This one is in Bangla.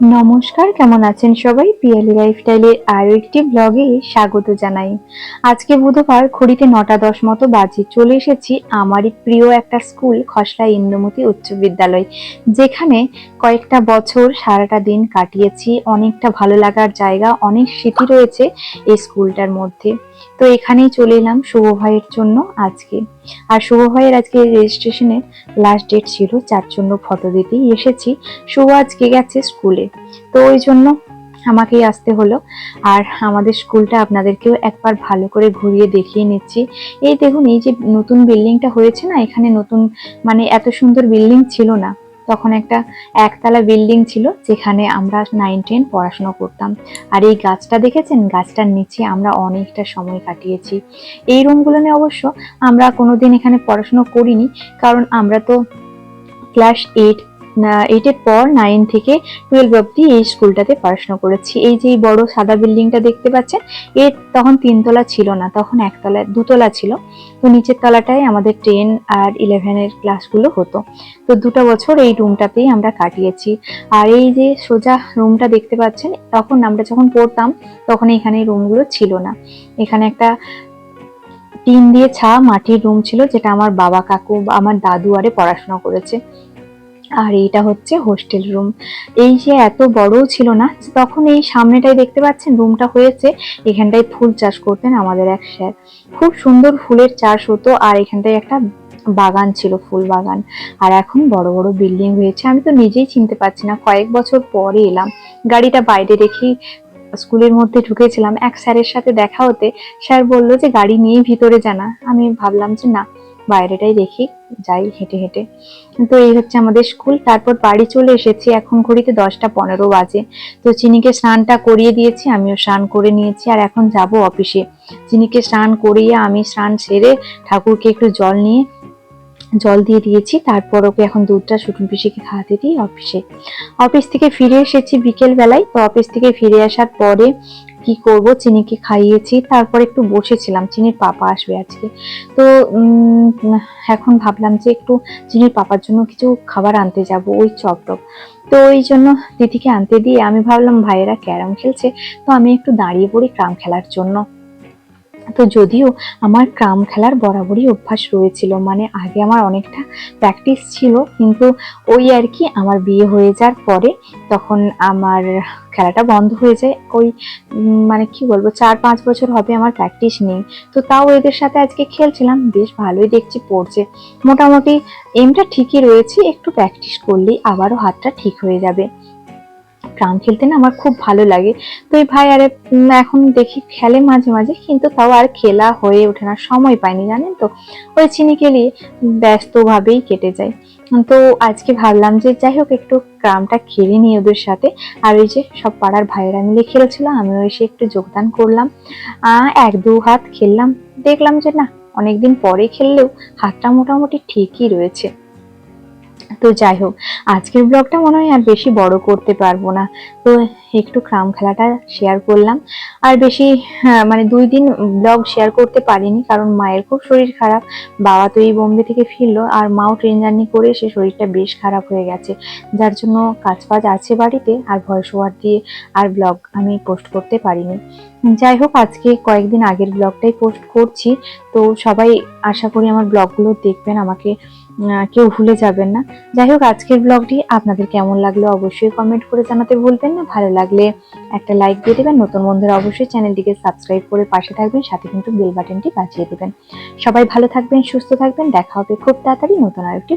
নমস্কার, কেমন আছেন সবাই? পিয়ালি লাইফস্টাইলের আরও একটি ব্লগে স্বাগত জানাই। আজকে বুধবার ঘড়িতে নটা দশ মতো বাজে চলে এসেছি আমারই প্রিয় একটা স্কুল, খসড়া ইন্দুমতি উচ্চ বিদ্যালয়। যেখানে কয়েকটা বছর সারাটা দিন কাটিয়েছি, অনেকটা ভালো লাগার জায়গা, অনেক স্মৃতি রয়েছে এই স্কুলটার মধ্যে। তো এখানেই চলে এলাম শুভ ভাইয়ের জন্য আজকে। আর শুভ ভাইয়ের আজকে রেজিস্ট্রেশনের লাস্ট ডেট ছিল যার জন্য ফটো দিতেই এসেছি, শুভ আজকে গেছে স্কুলে তো ওই জন্য আমাকেই আসতে হলো। আর আমাদের স্কুলটা আপনাদেরকেও একবার ভালো করে ঘুরিয়ে দেখিয়ে নিচ্ছি। এই দেখুন, এই যে নতুন বিল্ডিংটা হয়েছে না, এখানে নতুন মানে এত সুন্দর বিল্ডিং ছিল না। তখন একটা একতলা বিল্ডিং ছিল যেখানে আমরা নাইন টেন পড়াশুনো করতাম। আর এই গাছটা দেখেছেন? গাছটার নিচে আমরা অনেকটা সময় কাটিয়েছি। এই রুমগুলো নিয়ে অবশ্য আমরা কোনোদিন এখানে পড়াশুনো করিনি, কারণ আমরা তো ক্লাস এইট এইটের পর নাইন থেকে টুয়েলভ অব্দি এই স্কুলটাতে পড়াশোনা করেছি। এই যে বড় সাদা বিল্ডিংটা দেখতে পাচ্ছেন এর তখন তিনতলা ছিল না, তখন একতলা দুতলা ছিল। তো নিচের তলাটায় আমাদের টেন আর ইলেভেনের ক্লাসগুলো হতো। তো দুটো বছর এই রুমটাতেই আমরা কাটিয়েছি। আর এই যে সোজা রুমটা দেখতে পাচ্ছেন, তখন আমরা যখন পড়তাম, তখন এখানে রুমগুলো ছিল না। এখানে একটা টিন দিয়ে ছা মাটির রুম ছিল, যেটা আমার বাবা কাকু আমার দাদু আরে পড়াশোনা করেছে। আর এইটা হচ্ছে হোস্টেল রুম। এই যে এত বড়ও ছিল না, তখন এই সামনেটাই দেখতে পাচ্ছেন, রুমটা হয়েছে এখানটায় ফুল চাষ করতেন আমাদের এক স্যার। খুব সুন্দর ফুলের চাষ হতো আর এখানটায় একটা বাগান ছিল, ফুল বাগান। আর এখন বড় বড় বিল্ডিং হয়েছে, আমি তো নিজেই চিনতে পারছি না, কয়েক বছর পরে এলাম। গাড়িটা বাইরে রেখেই স্কুলের মধ্যে ঢুকেছিলাম, এক স্যারের সাথে দেখা হতে স্যার বলল যে, গাড়ি নিয়েই ভিতরে জানা আমি ভাবলাম যে, না। বাইরেটাই দেখি, যাই হেঁটে হেঁটে। তো এই হচ্ছে আমাদের স্কুল, তারপর বাড়ি চলে এসেছি, এখন ঘড়িতে দশটা পনেরো বাজে। তো চিনিকে স্নানটা করিয়ে দিয়েছি, আমিও স্নান করে নিয়েছি, আর এখন যাব অফিসে। চিনিকে স্নান করিয়ে আমি স্নান সেরে ঠাকুরকে একটু জল নিয়ে জল দিয়ে দিয়েছি, তারপর ওকে এখন দুধটা সুটুন পিসিকে খাওয়াতে দিই অফিসে। অফিস থেকে ফিরে এসেছি বিকেল বেলায় তো অফিস থেকে ফিরে আসার পরে কি করব, চিনিকে খাইয়েছি, তারপর একটু বসেছিলাম, চিনির পাপা আসবে আজকে। তো এখন ভাবলাম যে একটু চিনির পাপার জন্য কিছু খাবার আনতে যাব, ওই চপ টপ। তো ওই জন্য দিদিকে আনতে দিয়ে আমি ভাবলাম, ভাইয়েরা ক্যারাম খেলছে, তো আমি একটু দাঁড়িয়ে পড়ি ক্রাম খেলার জন্য। তো যদিও আমার ক্রাম খেলার বরাবরই অভ্যাস রয়েছিল মানে আগে আমার অনেকটা প্র্যাকটিস ছিল, কিন্তু ওই আর কি আমার বিয়ে হয়ে যাওয়ার পরে তখন আমার খেলাটা বন্ধ হয়ে যায়। ওই মানে কি বলব, চার পাঁচ বছর হবে আমার প্র্যাকটিস নেই। তো তাও এদের সাথে আজকে খেলছিলাম, বেশ ভালোই দেখছি পড়ছে। মোটামুটি এমটা ঠিকই রয়েছে, একটু প্র্যাকটিস করলেই আবারও হাতটা ঠিক হয়ে যাবে। ক্রাম খেলতে না আমার খুব ভালো লাগে। তো এই ভাই আরে এখন দেখি খেলে মাঝে মাঝে, কিন্তু তাও আর খেলা হয়ে ওঠে না, সময় পাইনি, জানেন তো? ওই চিনি খেলিয়ে ব্যস্তভাবেই কেটে যায়। তো আজকে ভাবলাম যে যাই হোক, একটু ক্রামটা খেলে নিই ওদের সাথে। আর ওই যে সব পাড়ার ভাইয়েরা মিলে খেলছিল, আমিও এসে একটু যোগদান করলাম। এক দু হাত খেললাম। দেখলাম যে না, অনেকদিন পরে খেললেও হাতটা মোটামুটি ঠিকই রয়েছে। তো যাই হোক আজকের ব্লগটা মনে হয় আর বেশি বড় করতে পারব না। তো একটু ক্রাম খেলাটা শেয়ার করলাম। আর বেশি হ্যাঁ, মানে দুই দিন ব্লগ শেয়ার করতে পারিনি কারণ মায়ের খুব শরীর খারাপ। বাবা তো এই বোম্বে থেকে ফিরলো আর মাও ট্রেন জার্নি করে সে শরীরটা বেশ খারাপ হয়ে গেছে। যার জন্য কাজ ফাজ আছে বাড়িতে আর ভয়েস ওভার দিয়ে আর ব্লগ আমি পোস্ট করতে পারিনি। যাই হোক আজকে কয়েকদিন আগের ব্লগটাই পোস্ট করছি। তো সবাই আশা করি আমার ব্লগগুলো দেখবেন আমাকে কেউ ভুলে যাবেন না। যাই হোক আজকের ব্লগটি আপনাদের কেমন লাগল অবশ্যই কমেন্ট করে জানাতে ভুলবেন না। ভালো লাগলে একটা লাইক দিয়ে দেবেন। নতুন বন্ধুরা অবশ্যই চ্যানেলটিকে সাবস্ক্রাইব করে পাশে থাকবেন, সাথে কিন্তু বেল বাটনটি বাজিয়ে দেবেন। সবাই ভালো থাকবেন, সুস্থ থাকবেন। দেখা হবে খুব তাড়াতাড়ি নতুন আরেকটি